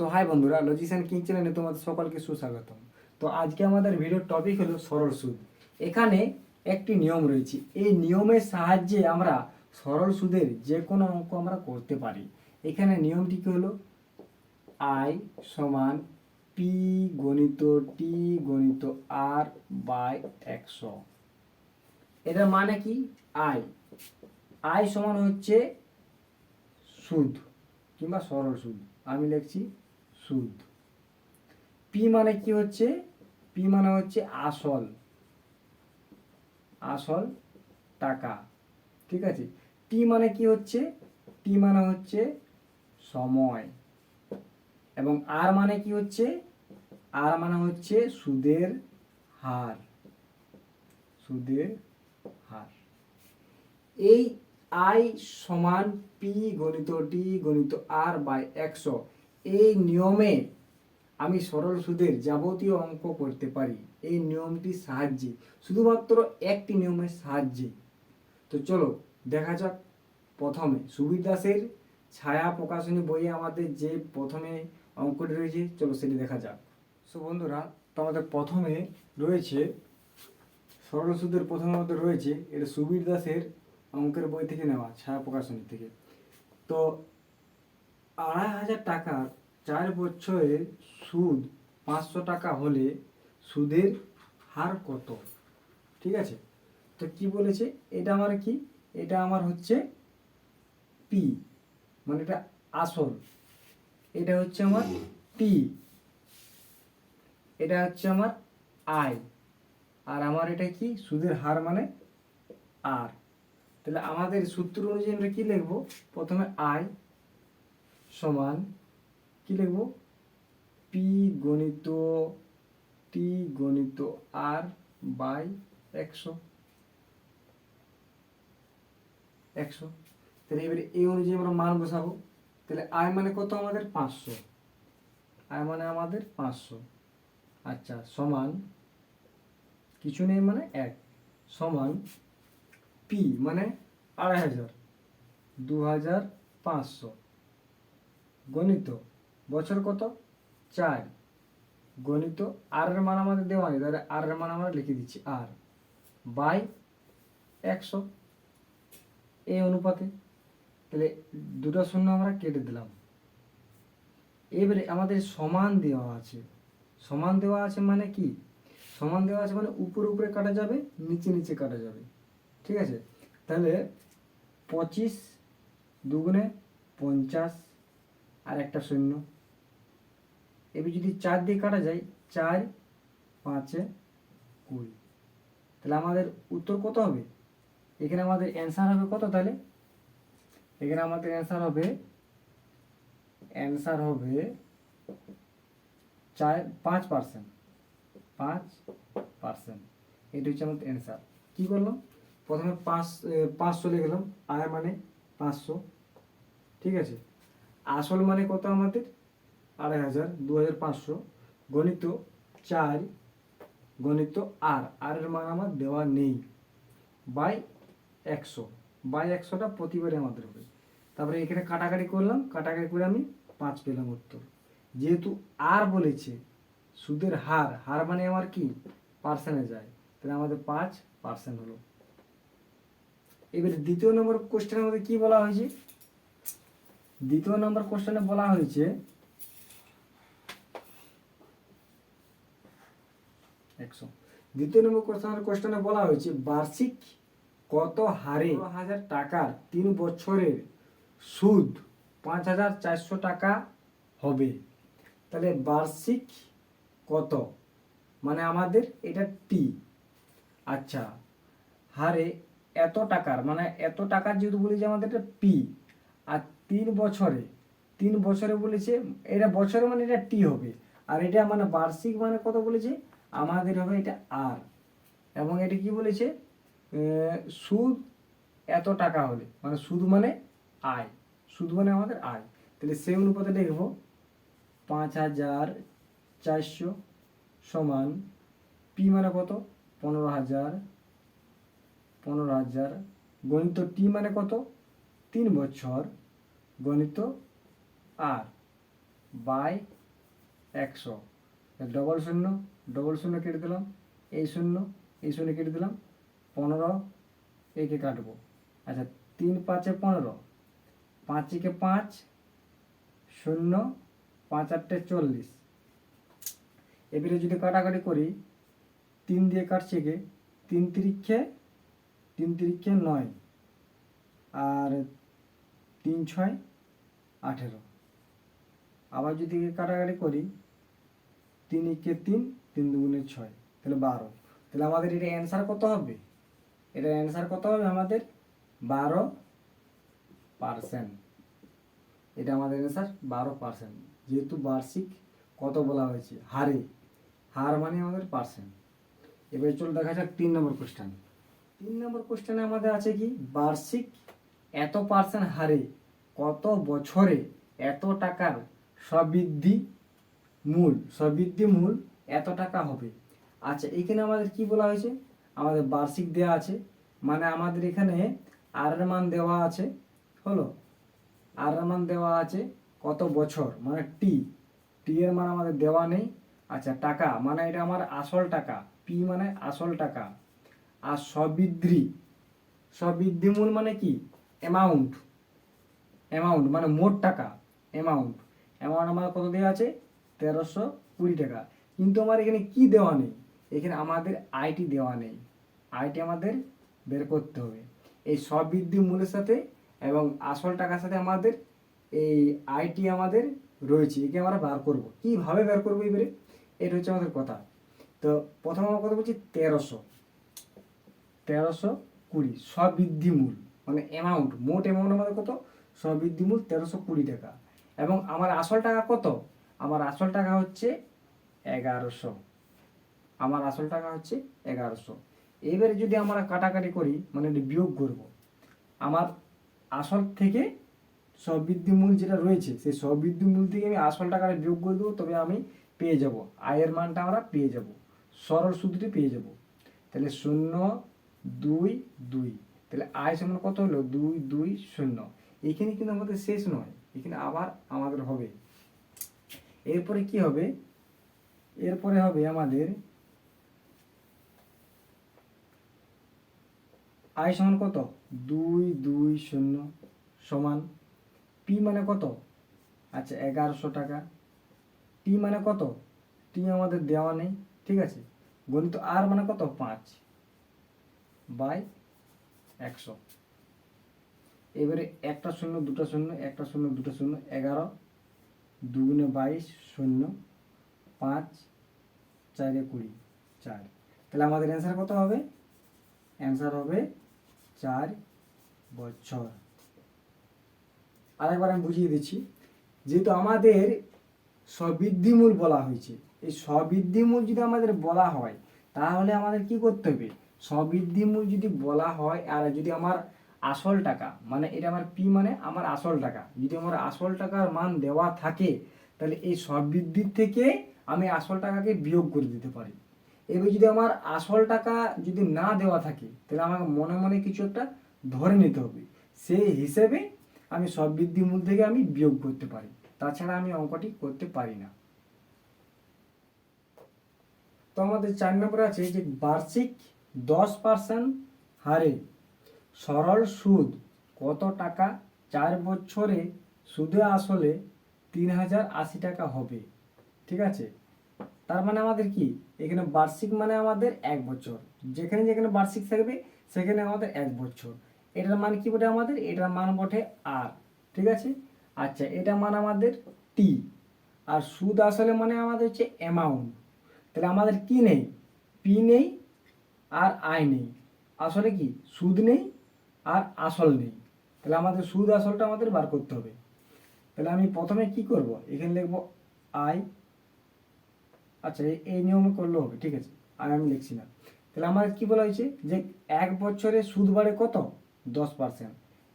So high বন্ধুরা লজিশিয়ান king চ্যানেলে তোমাদের সকলকে সুস্বাগতম। তো আজকে আমাদের ভিডিওর টপিক হলো সরল সুদ। এখানে একটি নিয়ম রয়েছে। এই নিয়মের সাহায্যে আমরা সরল সুদের যে কোনো অঙ্ক আমরা করতে পারি। এখানে নিয়মটি কী হলো? আই সমান পি গণিত টি গণিত আর বাই একশো। এটার মানে কি? আই আই সমান হচ্ছে সুদ কিংবা সরল সুদ। আমি লিখছি সুদ। পি মানে কি হচ্ছে? পি মানে হচ্ছে আসল। আসল টাকা। ঠিক আছে? টি মানে কি হচ্ছে? টি মানে হচ্ছে সময়। এবং আর মানে কি হচ্ছে? আর মানে হচ্ছে সুদের হার। সুদের হার। এই আই সমান পি গণিত ডি গণিত আর বাই একশো। এই নিয়মে আমি সরল সুদের যাবতীয় অঙ্ক করতে পারি। এই নিয়মটির সাহায্যে, শুধুমাত্র একটি নিয়মের সাহায্যে। তো চলো, দেখা যাক প্রথমে। সুবীর দাসের ছায়া প্রকাশনী বইয়ে আমাদের যে প্রথমে অঙ্কটি রয়েছে, চলো সেটি দেখা যাক। সো বন্ধুরা আমাদের প্রথমে রয়েছে, সরল সুদের প্রথমে আমাদের রয়েছে, এটা সুবীর দাসের অঙ্কের বই থেকে নেওয়া, ছায়া প্রকাশনী থেকে। তো আড়াই হাজার টাকার চার বছরের সুদ পাঁচশো টাকা হলে সুদের হার কত? ঠিক আছে? তো কি বলেছে? এটা আমার কি? এটা আমার হচ্ছে পি মানে এটা আসল। এটা হচ্ছে আমার টি এটা হচ্ছে আমার আই আর আমার এটা কি? সুদের হার মানে আর তাহলে আমাদের সূত্র অনুযায়ী আমরা কি লিখব? প্রথমে আই সমান কি লিখব? পি গণিত টি গণিত আর বাই একশো। একশো। তাহলে এবারে এই অনুযায়ী আমরা মান বসাবো। তাহলে আয় মানে কত আমাদের? পাঁচশো। আয় মানে আমাদের পাঁচশো। আচ্ছা সমান কিছু নেই মানে এক। সমান পি মানে আড়াই হাজার। দু হাজার পাঁচশো। গণিত বছর কত? চার। গণিত আর এর মান আমাদের দেওয়া নেই, তাহলে আর এর মান আমরা লিখে দিচ্ছি আর বাই একশো। এই অনুপাতে, তাহলে দুটো শূন্য আমরা কেটে দিলাম। এবারে আমাদের সমান দেওয়া আছে। সমান দেওয়া আছে মানে কি? সমান দেওয়া আছে মানে উপরে উপরে কাটা যাবে, নিচে নিচে কাটা যাবে। ঠিক আছে? তাহলে পঁচিশ দুগুণে পঞ্চাশ আর একটা শূন্য। এবার যদি চার দিয়ে কাটা যায় চার পাঁচে কুড়ি। তাহলে আমাদের উত্তর কত হবে? এখানে আমাদের অ্যান্সার হবে কত তাহলে? এখানে আমাদের অ্যান্সার হবে অ্যান্সার হবে চার পাঁচ পার্সেন্ট পাঁচ পার্সেন্ট এটা হচ্ছে আমাদের অ্যান্সার কী করলাম? প্রথমে পাঁচ এ, পাঁচশো লিখলাম আয় মানে পাঁচশো। ঠিক আছে? আসল মানে কত আমাদের? আড়াই হাজার দু হাজার পাঁচশো, গণিত চার, গণিত আর আর এর মান আমার দেওয়া নেই। বাই একশো। বাই একশোটা প্রতিবারে আমাদের হবে। তারপরে এখানে কাটাকাটি করলাম। কাটাকাটি করে আমি পাঁচ পেলাম উত্তর। যেহেতু আর বলেছে, সুদের হার হার মানে আমার কি? পার্সেন্টে যায়। তাহলে আমাদের পাঁচ পার্সেন্ট হলো। এবারে দ্বিতীয় নম্বর কোশ্চেনের মধ্যে কি বলা হয়েছে? দ্বিতীয় নম্বর কোশ্চেনে বলা হয়েছে একশো দ্বিতীয় নম্বর কোশ্চেনের কোশ্চেনে বলা হয়েছে বার্ষিক কত হারে হাজার টাকার তিন বছরের সুদ পাঁচ হাজার চারশো টাকা হবে? তাহলে বার্ষিক কত? মানে আমাদের এটা টি আচ্ছা হারে এত টাকার মানে এত টাকার যেহেতু বলেছে আমাদের এটা পি আর তিন বছরে তিন বছরে বলেছে এটা বছরে মানে এটা টি হবে। আর এটা মানে বার্ষিক মানে কত বলেছে? আমাদের হবে এটা আর এবং এটা কি বলেছে? সুদ এত টাকা হলে মানে সুদ মানে আয়, সুদ মানে আমাদের আয়। তাহলে সেই অনুপাতে লিখব পাঁচ হাজার চারশো সমান পি মানে কত? পনেরো হাজার পনেরো হাজার, গণিত টি মানে কত? তিন বছর, গণিত আর বাই একশো। ডবল শূন্য। ডবল শূন্য কেটে দিলাম, এই শূন্য এই শূন্য কেটে দিলাম, পনেরো, একে কাটবো। আচ্ছা তিন পাঁচে পনেরো, পাঁচিকে পাঁচ, শূন্য, পাঁচ আটটে চল্লিশ। এবারে যদি কাটাকাটি করি, তিন দিয়ে কাটছে কে তিন তিরিক্ষে তিন তিরিক্ষে নয়, আর তিন ছয়, আঠেরো। আবার যদি কাটাকাটি করি, তিন একে তিন তিন দুগুণে ছয়, তাহলে বারো। তাহলে আমাদের এটা অ্যান্সার কত হবে? এটা অ্যান্সার কত হবে আমাদের? বারো পার্সেন্ট এটা আমাদের অ্যান্সার বারো পার্সেন্ট যেহেতু বার্ষিক, কত বলা হয়েছে? হারে। হার মানে আমাদের পার্সেন্ট এবার চলো দেখা যাক তিন নম্বর কোশ্চেন তিন নম্বর কোশ্চেনে আমাদের আছে কি? বার্ষিক এত পার্সেন্ট হারে কত বছরে এত টাকার সবৃদ্ধি মূল? সবৃদ্ধি মূল এত টাকা হবে। আচ্ছা এখানে আমাদের কি বলা হয়েছে? আমাদের বার্ষিক দেওয়া আছে মানে আমাদের এখানে আর মান দেওয়া আছে, হলো? আর এর মান দেওয়া আছে কত বছর? মানে টি টি এর মান আমাদের দেওয়া নেই। আচ্ছা টাকা মানে এটা আমার আসল টাকা। পি মানে আসল টাকা। আর সবৃদ্ধি মূল মানে কি? অ্যামাউন্ট অ্যামাউন্ট মানে মোট টাকা অ্যামাউন্ট অ্যামাউন্ট আমার কত দেওয়া আছে? তেরোশো কুড়ি টাকা। কিন্তু আমার এখানে কি দেওয়া নেই? এখানে আমাদের আইটি দেওয়া নেই। আইটি আমাদের বের করতে হবে। এই সবৃদ্ধি মূলের সাথে এবং আসল টাকার সাথে আমাদের এই আইটি আমাদের রয়েছে। একে আমরা বার করব। কীভাবে বের করব এবারে? এটা হচ্ছে আমাদের কথা। তো প্রথম আমার কথা বলছি তেরোশো। তেরোশো কুড়ি। সবৃদ্ধি মূল। মানে অ্যামাউন্ট মোট অ্যামাউন্ট আমাদের কত? সবৃদ্ধি মূল তেরোশো কুড়ি টাকা। এবং আমার আসল টাকা কত? আমার আসল টাকা হচ্ছে এগারোশো। আমার আসল টাকা হচ্ছে এগারোশো। এবারে যদি আমরা কাটাকাটি করি মানে বিয়োগ করব, আমার আসল থেকে সবৃদ্ধি মূল যেটা রয়েছে, সেই সবৃদ্ধি মূল থেকে আমি আসল টাকাটা বিয়োগ করে দেবো, তবে আমি পেয়ে যাব। আয়ের মানটা আমরা পেয়ে যাব। সরল সূত্রটি পেয়ে যাব। তাহলে শূন্য, দুই দুই। তাহলে আয় সমান কত হলো? দুই দুই, শূন্য। এখানে কিন্তু আমাদের শেষ নয়, এখানে আবার আমাদের হবে। এরপরে কি হবে? এরপরে হবে আমাদের আয় সমান কত? দুই দুই, শূন্য সমান পি মানে কত? আচ্ছা এগারোশো টাকা। টি মানে কত? টি আমাদের দেওয়া নেই, ঠিক আছে? গণিত আর মানে কত? পাঁচ বাই একশো। এবারে একটা শূন্য, দুটো শূন্য, একটা শূন্য, দুটো শূন্য, এগারো, দুগুণে বাইশ, শূন্য, পাঁচ চারে কুড়ি, চার। তাহলে আমাদের অ্যান্সার কত হবে? অ্যান্সার হবে চার বছর। আরেকবার আমি বুঝিয়ে দিচ্ছি, যেহেতু আমাদের সবৃদ্ধিমূল বলা হয়েছে, এই সবৃদ্ধিমূল যদি আমাদের বলা হয়, তাহলে আমাদের কি করতে হবে? সবৃদ্ধিমূল যদি বলা হয়, আর যদি আমার আসল টাকা মানে এটা আমার পি মানে আমার আসল টাকা, যদি আমার আসল টাকার মান দেওয়া থাকে, তাহলে এই সবৃদ্ধির থেকে আমি আসল টাকাকে বিয়োগ করে দিতে পারি। এবার যদি আমার আসল টাকা যদি না দেওয়া থাকে, তাহলে আমাকে মনে মনে কিছু একটা ধরে নিতে হবে। সেই হিসেবে আমি সবৃদ্ধি মূল থেকে আমি বিয়োগ করতে পারি। তাছাড়া আমি অঙ্কটি করতে পারি না। তো আমাদের চার নম্বরে আছে যে বার্ষিক দশ পার্সেন্ট হারে সরল সুদ কত টাকা? চার বছরে সুদে আসলে তিন হাজার আশি টাকা হবে। ঠিক আছে? তার মানে আমাদের কি? এখানে বার্ষিক মানে আমাদের এক বছর। যেখানে যেখানে বার্ষিক থাকবে, সেখানে আমাদের এক বছর। এটার মান কি বটে আমাদের? এটার মান বটে আর। ঠিক আছে? আচ্ছা এটা মান আমাদের টি আর সুদ আসলে মানে আমাদের হচ্ছে অ্যামাউন্ট তাহলে আমাদের কি নেই? পি নেই আর আয় নেই। আসলে কি? সুদ নেই আর আসল নেই। তাহলে আমাদের সুদ আসলটা আমাদের বার করতে হবে। তাহলে আমি প্রথমে কি করব? এখানে লিখব আয় আচ্ছা এই- নিয়ম করলেও হবে, ঠিক আছে। আর আমি লিখছি না। তাহলে আমার কি বলা হয়েছে? যে এক বছরে সুদ বাড়ে কত? দশ পার্সেন্ট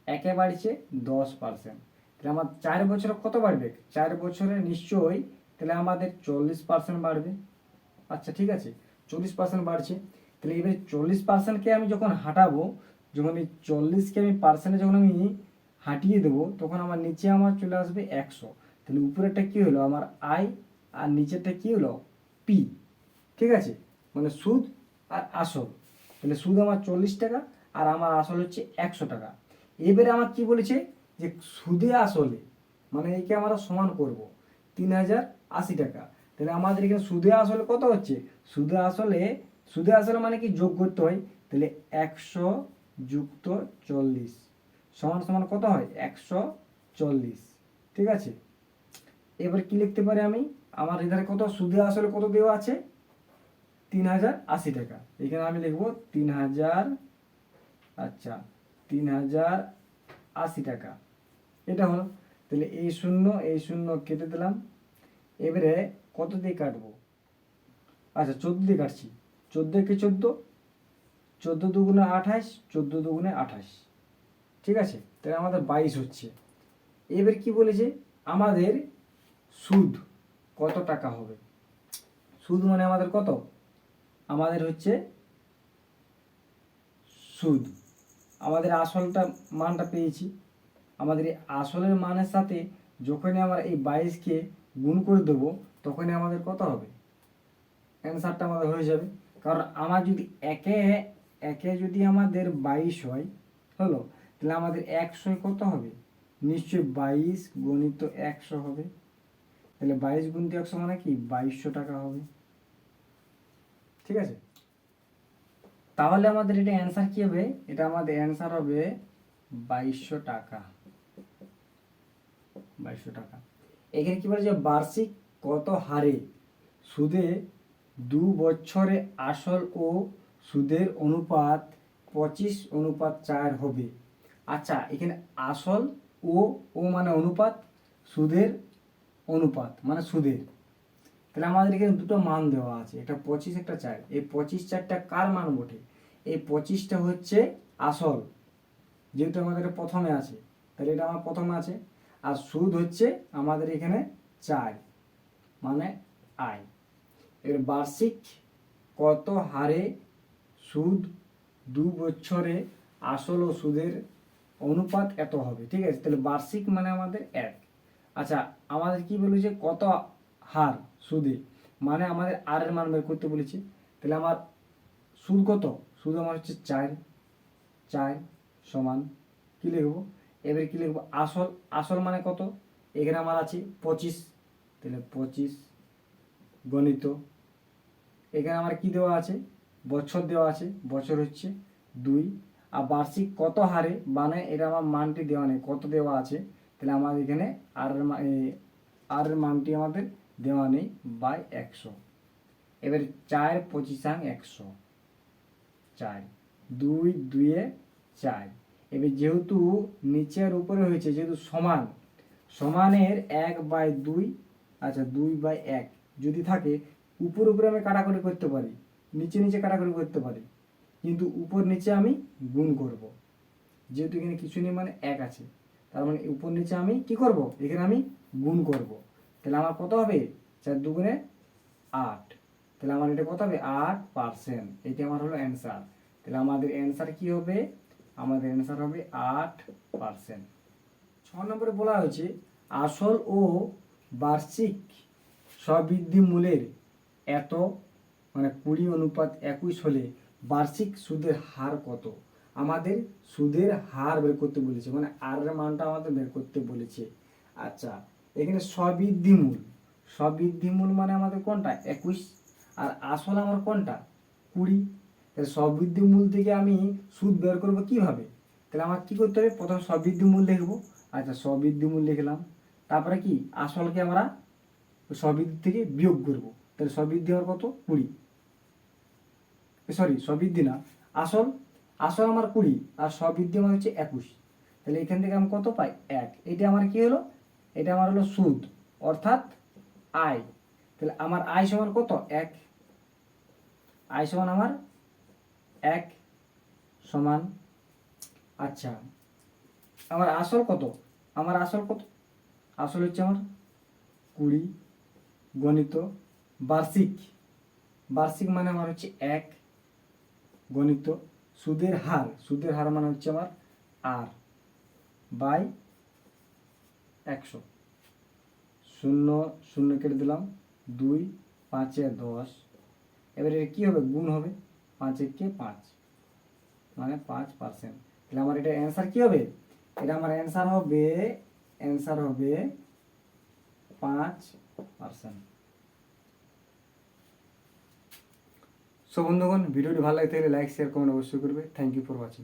একে বাড়ছে দশ পার্সেন্ট তাহলে আমার চার বছরে কত বাড়বে? চার বছরে নিশ্চয়ই তাহলে আমাদের চল্লিশ পার্সেন্ট বাড়বে। আচ্ছা ঠিক আছে। চল্লিশ পার্সেন্ট বাড়ছে। তাহলে এবারে চল্লিশ পার্সেন্টকে আমি যখন হাঁটাবো, যখন এই চল্লিশকে আমি পার্সেন্টে যখন আমি হাঁটিয়ে দেবো, তখন আমার নিচে আমার চলে আসবে একশো। তাহলে উপরেরটা কী হলো? আমার আয়, আর নিচেরটা কী হলো? পি ঠিক আছে? মানে সুদ আর আসল। তাহলে সুদ আমার চল্লিশ টাকা আর আমার আসল হচ্ছে একশো টাকা। এবারে আমার কি বলেছে? যে সুদে আসলে মানে একে আমরা সমান করব, তিন হাজার আশি টাকা। তাহলে আমাদের এখানে সুদে আসলে কত হচ্ছে? সুদে আসলে সুদে আসলে মানে কি যোগ করতে হয়? তাহলে একশো যুক্ত চল্লিশ সমান সমান কত হয়? একশো চল্লিশ। ঠিক আছে? এবার কি লিখতে পারি আমি? আমার এধারে কত সুদে আসলে কত দেওয়া আছে? তিন হাজার আশি টাকা। এখানে আমি লিখব তিন হাজার আচ্ছা তিন হাজার আশি টাকা। এটা হলো। তাহলে এই শূন্য এই শূন্য কেটে দিলাম। এবারে কত দিয়ে কাটবো? আচ্ছা চোদ্দ দিয়ে কাটছি। চোদ্দ কে চোদ্দ চোদ্দ দুগুণে আঠাশ, চোদ্দ দুগুণে আঠাশ। ঠিক আছে? তাহলে আমাদের বাইশ হচ্ছে। এবার কি বলেছে? আমাদের সুদ। কত টাকা হবে? সুদ মানে আমাদের কত? আমাদের হচ্ছে সুদ। আমাদের আসলটা মানটা পেয়েছি। আমাদের এই আসলের মানের সাথে যখনই আমরা এই বাইশকে গুণ করে দেবো, তখনই আমাদের কত হবে? অ্যান্সারটা আমাদের হয়ে যাবে। কারণ আমার যদি একে একে যদি আমাদের বাইশ হয়, হলো? তাহলে আমাদের একশো কত হবে? নিশ্চয়ই বাইশ গণিত একশো হবে। তাহলে বাইশ গুণিত একশো মানে কি? বাইশশো টাকা হবে। ঠিক আছে? তাহলে আমাদের এটা অ্যান্সার কি হবে? এটা আমাদের অ্যান্সার হবে বাইশশো টাকা। বাইশশো টাকা। এখানে কি বলে যে বার্ষিক কত হারে সুদে দু বছরে আসল ও সুদের অনুপাত পঁচিশ অনুপাত চার হবে। আচ্ছা এখানে আসল ও ও মানে অনুপাত, সুদের অনুপাত মানে সুদের। তাহলে আমাদের এখানে দুটো মান দেওয়া আছে একটা পঁচিশ একটা চার। এই পঁচিশ চারটা কার মান বটে? এই পঁচিশটা হচ্ছে আসল, যেহেতু আমাদের প্রথমে আছে, তাহলে এটা আমার প্রথমে আছে। আর সুদ হচ্ছে আমাদের এখানে চার মানে আয়। এর বার্ষিক কত হারে সুদ দু বছরে আসল ও সুদের অনুপাত এত হবে? ঠিক আছে, তাহলে বার্ষিক মানে আমাদের এক। আচ্ছা আমাদের কি বলেছে কত হার সুদে? মানে আমাদের আর এর মান বের করতে বলেছে। তাহলে আমার সুদ কত? সুদ আমার হচ্ছে চার চার সমান কি লিখব? এবারে কি লিখব? আসল আসল মানে কত? এখানে আমার আছে পঁচিশ। তাহলে পঁচিশ গণিত। এখানে আমার কি দেওয়া আছে? বছর দেওয়া আছে। বছর হচ্ছে দুই। আর বার্ষিক কত হারে? মানে এটা আমার মানটি দেওয়া নেই। কত দেওয়া আছে? তাহলে আমাদের এখানে আর আর মানটি আমাদের দেওয়া নেই বাই একশো। এবার চার পঁচিশাং একশো। চার। দুই দুয়ে চার। এবার যেহেতু নিচের উপরে হয়েছে, যেহেতু সমান, সমানের এক বাই দুই আচ্ছা দুই বাই এক যদি থাকে, উপর উপরে আমি কাটাকুটি করতে পারি, নিচে নিচে কাটাকুটি করতে পারি, কিন্তু উপর নিচে আমি গুণ করব। যেহেতু এখানে কিছু নেই মানে এক আছে। তার মানে উপর নিচে আমি কি করব? এখানে আমি গুণ করব। তাহলে আমার কত হবে? চার দুগুণে আট। তাহলে আমার এটা কত হবে? আট পার্সেন্ট এটি আমার হলো অ্যান্সার তাহলে আমাদের অ্যান্সার কি হবে? আমাদের অ্যান্সার হবে আট পার্সেন্ট ছ নম্বরে বলা হয়েছে, আসল ও বার্ষিক স্ববৃদ্ধি মূলের এত মানে কুড়ি অনুপাত একুশ হলে বার্ষিক সুদের হার কত? আমাদের সুদের হার বের করতে বলেছে মানে আর এর মানটা আমাদের বের করতে বলেছে। আচ্ছা এখানে স্ববৃদ্ধি মূল স্ববৃদ্ধি মূল মানে আমাদের কোনটা? একুশ, আর আসল আমার কোনটা? কুড়ি। তাহলে স্ববৃদ্ধি মূল থেকে আমি সুদ বের করব কীভাবে? তাহলে আমার কী করতে হবে? প্রথম স্ববৃদ্ধি মূল লিখব। আচ্ছা স্ববৃদ্ধি মূল লিখলাম। তারপরে কি? আসলকে আমরা ওই স্ববৃদ্ধি থেকে বিয়োগ করব। তাহলে স্ববৃদ্ধি হওয়ার কত? কুড়ি। সরি স্ববৃদ্ধি না, আসল আসল আমার কুড়ি, আর স্ববৃদ্ধি আমার হচ্ছে একুশ। তাহলে এখান থেকে আমি কত পাই? এক। এটা আমার কি হলো? এটা আমার হলো সুদ, অর্থাৎ আয়। তাহলে আমার আয় সমান কত? এক। আয় সমান আমার এক সমান আচ্ছা। আমার আসল কত? আমার আসল কত? আসল হচ্ছে আমার কুড়ি গণিত বার্ষিক। বার্ষিক মানে আমার হচ্ছে এক গণিত সুদের হার সুদের হার মানে হচ্ছে আমার আর বাই একশো। শূন্য শূন্য কেটে দিলাম, দুই, পাঁচে দশ। এবারে কী হবে? গুণ হবে পাঁচ একে পাঁচ। মানে পাঁচ পার্সেন্ট তাহলে আমার এটা অ্যান্সার কী হবে? এটা আমার অ্যান্সার হবে অ্যান্সার হবে পাঁচ পার্সেন্ট সো বন্ধুগণ, ভিডিওটি ভালো লাগে তাহলে লাইক শেয়ার কমেন্ট অবশ্যই করবে। Thank you for watching